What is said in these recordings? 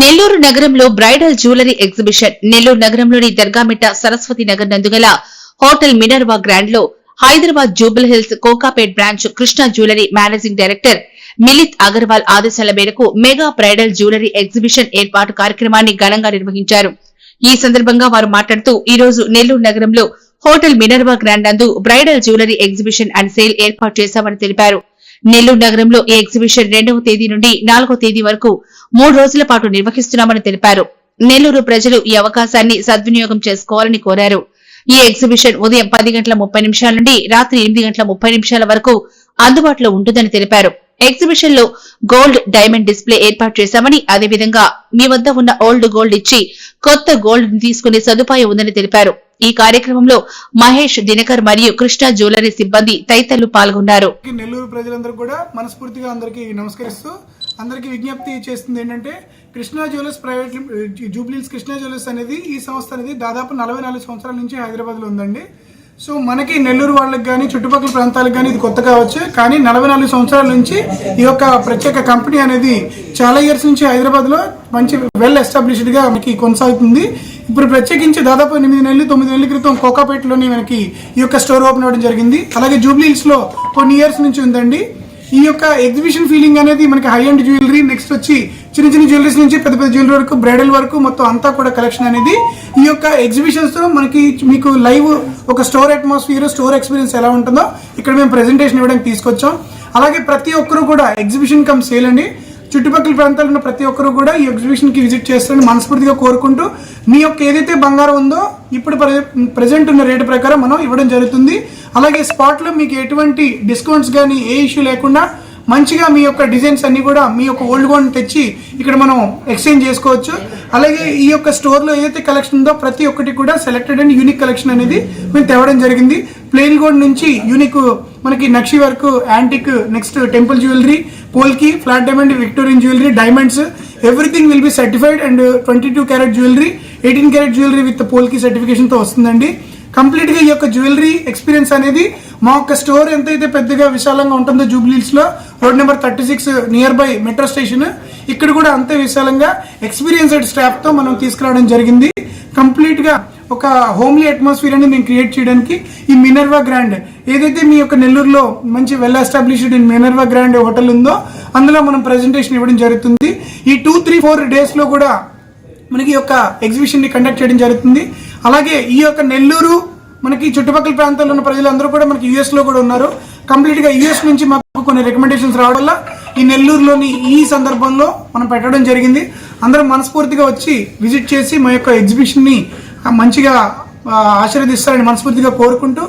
నెల్లూరు నగరంలో bridal jewellery exhibition Nellore నగరంలోని దర్గామిట్ట సరస్వతి నగర్ నందుగల hotel Minerva గ్రాండ్లో Hyderabad Jubilee Hills Kokapet branch Krishna jewellery managing director Milit Agarwal ఆదేశాల మేరకు mega bridal jewellery exhibition ఏర్పాటు కార్యక్రమాన్ని ఘనంగా నిర్వహించారు. ఈ సందర్భంగా వారు మాట్లాడుతూ ఈ రోజు నెల్లూరు నగరంలో హోటల్ మినర్వా గ్రాండ్ నందు bridal jewellery exhibition and sale ఏర్పాటు చేశామని తెలిపారు. నెల్లూరు నగరంలో ఈ ఎగ్జిబిషన్ రెండవ తేదీ నుండి నాలుగో తేదీ వరకు మూడు రోజుల పాటు నిర్వహిస్తున్నామని తెలిపారు. నెల్లూరు ప్రజలు ఈ అవకాశాన్ని సద్వినియోగం చేసుకోవాలని కోరారు. ఈ ఎగ్జిబిషన్ ఉదయం పది గంటల ముప్పై నిమిషాల నుండి రాత్రి ఎనిమిది గంటల ముప్పై నిమిషాల వరకు అందుబాటులో ఉంటుందని తెలిపారు. ఎగ్జిబిషన్లో గోల్డ్ డైమండ్ డిస్ప్లే ఏర్పాటు చేశామని అదేవిధంగా మీ వద్ద ఉన్న ఓల్డ్ గోల్డ్ ఇచ్చి కొత్త గోల్డ్ తీసుకునే సదుపాయం ఉందని తెలిపారు. ఈ కార్యక్రమంలో మహేష్ దినకర్ మరియు కృష్ణ జ్యువెలరీ సిబ్బంది తదితరులు పాల్గొన్నారు. నెల్లూరు ప్రజలందరూ కూడా మనస్ఫూర్తిగా అందరికీ నమస్కరిస్తూ అందరికీ విజ్ఞప్తి చేస్తుంది ఏంటంటే Krishna jewellers private Jubilees Krishna jewellers అనేది ఈ సంస్థ అనేది దాదాపు నలభై నాలుగు సంవత్సరాల నుంచి హైదరాబాద్లో ఉందండి. సో మనకి నెల్లూరు వాళ్ళకి కానీ చుట్టుపక్కల ప్రాంతాలకు కానీ ఇది కొత్త కావచ్చు. కానీ నలభై నాలుగు సంవత్సరాల నుంచి ఈ యొక్క ప్రత్యేక కంపెనీ అనేది చాలా ఇయర్స్ నుంచి హైదరాబాద్లో మంచి వెల్ ఎస్టాబ్లిష్డ్గా మనకి కొనసాగుతుంది. ఇప్పుడు ప్రత్యేకించి దాదాపు ఎనిమిది నెలలు తొమ్మిది నెలల క్రితం కోకాపేటలోని మనకి ఈ యొక్క స్టోర్ ఓపెన్ అవ్వడం జరిగింది. అలాగే జూబ్లీహిల్స్లో కొన్ని ఇయర్స్ నుంచి ఉందండి. ఈ యొక్క ఎగ్జిబిషన్ ఫీలింగ్ అనేది మనకి హై అండ్ జ్యువెలరీ నెక్స్ట్ వచ్చి చిన్న చిన్న జ్యువెలరీస్ నుంచి పెద్ద పెద్ద జ్యువెలరీ వరకు బ్రైడల్ వరకు మొత్తం అంతా కూడా కలెక్షన్ అనేది ఈ యొక్క ఎగ్జిబిషన్స్తో మనకి మీకు లైవ్ ఒక స్టోర్ అట్మాస్ఫియర్ స్టోర్ ఎక్స్పీరియన్స్ ఎలా ఉంటుందో ఇక్కడ మేము ప్రెజెంటేషన్ ఇవ్వడానికి తీసుకొచ్చాం. అలాగే ప్రతి ఒక్కరూ కూడా ఎగ్జిబిషన్ కమ్ సేల్ అండి. చుట్టుపక్కల ప్రాంతాల్లో ఉన్న ప్రతి ఒక్కరు కూడా ఈ ఎగ్జిబిషన్కి విజిట్ చేస్తారని మనస్ఫూర్తిగా కోరుకుంటూ మీ యొక్క ఏదైతే బంగారం ఉందో ఇప్పుడు ప్రజెంట్ ఉన్న రేటు ప్రకారం మనం ఇవ్వడం జరుగుతుంది. అలాగే స్పాట్లో మీకు ఎటువంటి డిస్కౌంట్స్ కానీ ఏ ఇష్యూ లేకుండా మంచిగా మీ యొక్క డిజైన్స్ అన్ని కూడా మీ యొక్క ఓల్డ్ గోల్డ్ తెచ్చి ఇక్కడ మనం ఎక్స్చేంజ్ చేసుకోవచ్చు. అలాగే ఈ యొక్క స్టోర్లో ఏదైతే కలెక్షన్ ఉందో ప్రతి ఒక్కటి కూడా సెలెక్టెడ్ అండ్ యూనిక్ కలెక్షన్ అనేది మేము తేవడం జరిగింది. ప్లెయిన్ గోల్డ్ నుంచి యూనిక్ మనకి nakshi work antique next temple jewellery polki flat diamond Victorian jewellery diamonds everything will be certified and twenty two carat jewellery eighteen carat jewellery with polki సర్టిఫికేషన్తో వస్తుందండి. కంప్లీట్గా ఈ యొక్క జ్యువెలరీ ఎక్స్పీరియన్స్ అనేది మా యొక్క store ఎంతైతే పెద్దగా విశాలంగా ఉంటుందో జూబ్లీస్లో road number thirty six near by metro station ఇక్కడ కూడా అంతే విశాలంగా ఎక్స్పీరియన్స్డ్ స్టాఫ్తో మనం తీసుకురావడం జరిగింది. కంప్లీట్గా ఒక హోమ్లీ అట్మాస్ఫియర్ అనేది మేము క్రియేట్ చేయడానికి ఈ మినర్వా గ్రాండ్ ఏదైతే మీ యొక్క నెల్లూరులో మంచి well established in Minerva grand hotel ఉందో అందులో మనం ప్రెజెంటేషన్ ఇవ్వడం జరుగుతుంది. ఈ టూ త్రీ ఫోర్ డేస్లో కూడా మనకి ఈ యొక్క ఎగ్జిబిషన్ని కండక్ట్ చేయడం జరుగుతుంది. అలాగే ఈ యొక్క నెల్లూరు మనకి చుట్టుపక్కల ప్రాంతాల్లో ఉన్న ప్రజలందరూ కూడా మనకి యూఎస్లో కూడా ఉన్నారు. కంప్లీట్గా యుఎస్ నుంచి మాకు కొన్ని రికమెండేషన్స్ రావడం వల్ల ఈ నెల్లూరులోని ఈ సందర్భంలో మనం పెట్టడం జరిగింది. అందరూ మనస్ఫూర్తిగా వచ్చి విజిట్ చేసి మా యొక్క ఎగ్జిబిషన్ని మంచిగా ఆశీర్వదిస్తారని మనస్ఫూర్తిగా కోరుకుంటూ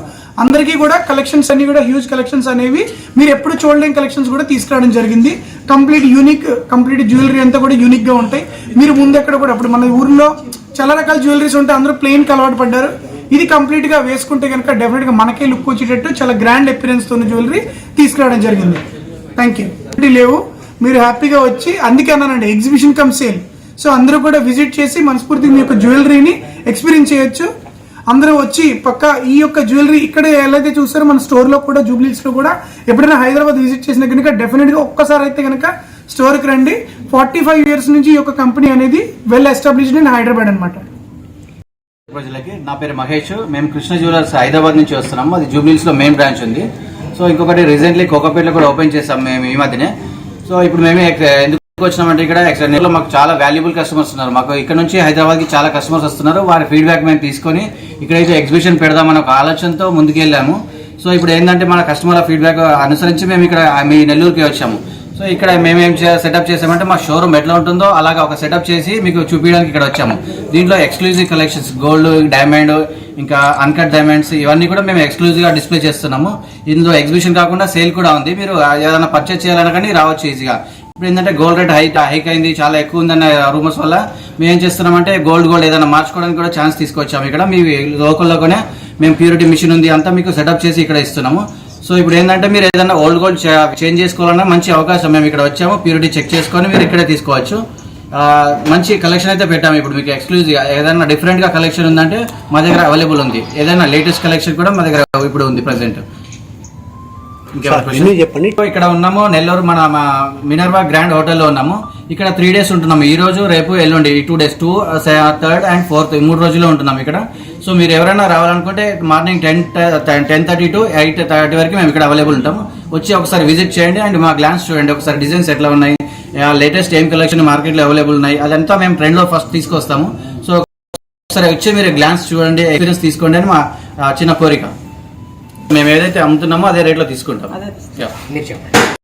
అందరికీ కూడా కలెక్షన్స్ అన్ని కూడా హ్యూజ్ కలెక్షన్స్ అనేవి మీరు ఎప్పుడు చూడలేని కలెక్షన్స్ కూడా తీసుకురావడం జరిగింది. కంప్లీట్ యూనిక్ కంప్లీట్ జ్యువెలరీ అంతా కూడా యూనిక్గా ఉంటాయి. మీరు ముందు ఎక్కడ కూడా అప్పుడు మన ఊర్లో చాలా రకాల జ్యువెలరీస్ ఉంటాయి అందరూ ప్లెయిన్కి అలవాటు పడ్డారు. ఇది కంప్లీట్గా వేసుకుంటే కనుక డెఫినెట్గా మనకే లుక్ వచ్చేటట్టు చాలా గ్రాండ్ అపిరెన్స్తో జ్యువెలరీ తీసుకురావడం జరిగింది. థ్యాంక్ యూ లేవు. మీరు హ్యాపీగా వచ్చి అందుకే అన్నానండి ఎగ్జిబిషన్ కమ్ సేల్ సో అందరూ కూడా విజిట్ చేసి మనస్ఫూర్తి మీ యొక్క జ్యువెలరీని ఎక్స్పీరియన్స్ చేయొచ్చు. అందరూ వచ్చి పక్క ఈ యొక్క జ్యువెలరీ ఇక్కడ ఎలా అయితే చూస్తారో మన స్టోర్లో కూడా జూబ్లీస్లో కూడా ఎప్పుడైనా హైదరాబాద్ విజిట్ చేసిన కనుక డెఫినెట్గా ఒక్కసారి అయితే కనుక స్టోర్కి రండి. ఫార్టీ ఫైవ్ ఇయర్స్ నుంచి ఈ యొక్క కంపెనీ అనేది వెల్ ఎస్టాబ్లిష్డ్ ఇన్ హైదరాబాద్ అనమాట ప్రజలకి నా పేరు మహేష్. మేము కృష్ణ జ్యువెలర్స్ హైదరాబాద్ నుంచి వస్తున్నాము అది జూబ్లీస్లో మెయిన్ బ్రాంచ్ ఉంది. సో ఇంకొకటి రీసెంట్లీ కోకాపేటలో కూడా ఓపెన్ చేసాం మేము ఈ మధ్యనే. సో ఇప్పుడు మేమే ఎందుకు వచ్చినామంటే ఇక్కడ ఎక్స్ట్రా మాకు చాలా వాల్యుబుల్ కస్టమర్స్ ఉన్నారు. మాకు ఇక్కడ నుంచి హైదరాబాద్కి చాలా కస్టమర్స్ వస్తున్నారు. వారి ఫీడ్బ్యాక్ మేము తీసుకొని ఇక్కడైతే ఎగ్జిబిషన్ పెడదామని ఒక ఆలోచనతో ముందుకెళ్ళాము. సో ఇప్పుడు ఏంటంటే మన కస్టమర్ల ఫీడ్బ్యాక్ అనుసరించి మేము ఇక్కడ మీ నెల్లూరుకి వచ్చాము. సో ఇక్కడ మేమేం సెటప్ చేసామంటే మా షోరూమ్ ఎట్లా ఉంటుందో అలాగా ఒక సెటప్ చేసి మీకు చూపించడానికి ఇక్కడ వచ్చాము. దీంట్లో ఎక్స్క్లూజివ్ కలెక్షన్స్ గోల్డ్ డైమండ్ ఇంకా అన్కట్ డైమండ్స్ ఇవన్నీ కూడా మేము ఎక్స్క్లూజివ్గా డిస్ప్లే చేస్తున్నాము. ఇందులో ఎగ్జిబిషన్ కాకుండా సేల్ కూడా ఉంది. మీరు ఏదైనా పర్చేస్ చేయాలన్నా కానీ రావచ్చు ఈజీగా ఇప్పుడు ఏంటంటే గోల్డ్ రేట్ హైట్ హైక్ అయింది చాలా ఎక్కువ ఉందన్న రూమర్స్ వల్ల మేము ఏం చేస్తున్నామంటే గోల్డ్ గోల్డ్ ఏదైనా మార్చుకోవడానికి కూడా ఛాన్స్ తీసుకొచ్చాము ఇక్కడ. మీ లోకల్లోనే మేము ప్యూరిటీ మిషన్ ఉంది అంతా మీకు సెటప్ చేసి ఇక్కడ ఇస్తున్నాము. సో ఇప్పుడు ఏంటంటే మీరు ఏదైనా ఓల్డ్ గోల్డ్ చేంజ్ చేసుకోవాలన్నా మంచి అవకాశం మేము ఇక్కడ వచ్చాము. ప్యూరిటీ చెక్ చేసుకొని మీరు ఇక్కడే తీసుకోవచ్చు. మంచి కలెక్షన్ అయితే పెట్టాము ఇప్పుడు మీకు ఎక్స్క్లూజివ్ ఏదైనా డిఫరెంట్గా కలెక్షన్ ఉందంటే మా దగ్గర అవైలబుల్ ఉంది. ఏదైనా లేటెస్ట్ కలెక్షన్ కూడా మా దగ్గర ఇప్పుడు ఉంది ప్రజెంట్ చెప్పండి. ఇక్కడ ఉన్నాము నెల్లూరు మన మినర్వా గ్రాండ్ హోటల్లో ఉన్నాము. ఇక్కడ త్రీ డేస్ ఉంటున్నాము. ఈ రోజు రేపు ఎల్లుండి two days to third and fourth మూడు రోజులు ఉంటున్నాం ఇక్కడ. సో మీరు ఎవరైనా రావాలనుకుంటే morning ten ten thirty to eight thirty వరకు మేము ఇక్కడ అవైలబుల్ ఉంటాము. వచ్చి ఒకసారి విజిట్ చేయండి అండ్ మా గ్లాన్స్ చూడండి. ఒకసారి డిజైన్స్ ఎట్లా ఉన్నాయి లేటెస్ట్ ఏం కలెక్షన్ మార్కెట్లో అవైలబుల్ ఉన్నాయి అదంతా మేము ట్రెండ్లో ఫస్ట్ తీసుకొస్తాము. సో ఒకసారి వచ్చి మీరు గ్లాన్స్ చూడండి ఎక్స్పీరియన్స్ తీసుకోండి అని మా చిన్న కోరిక. మేము ఏదైతే అమ్ముతున్నామో అదే రేట్లో తీసుకుంటాం. మీరు చెప్పండి.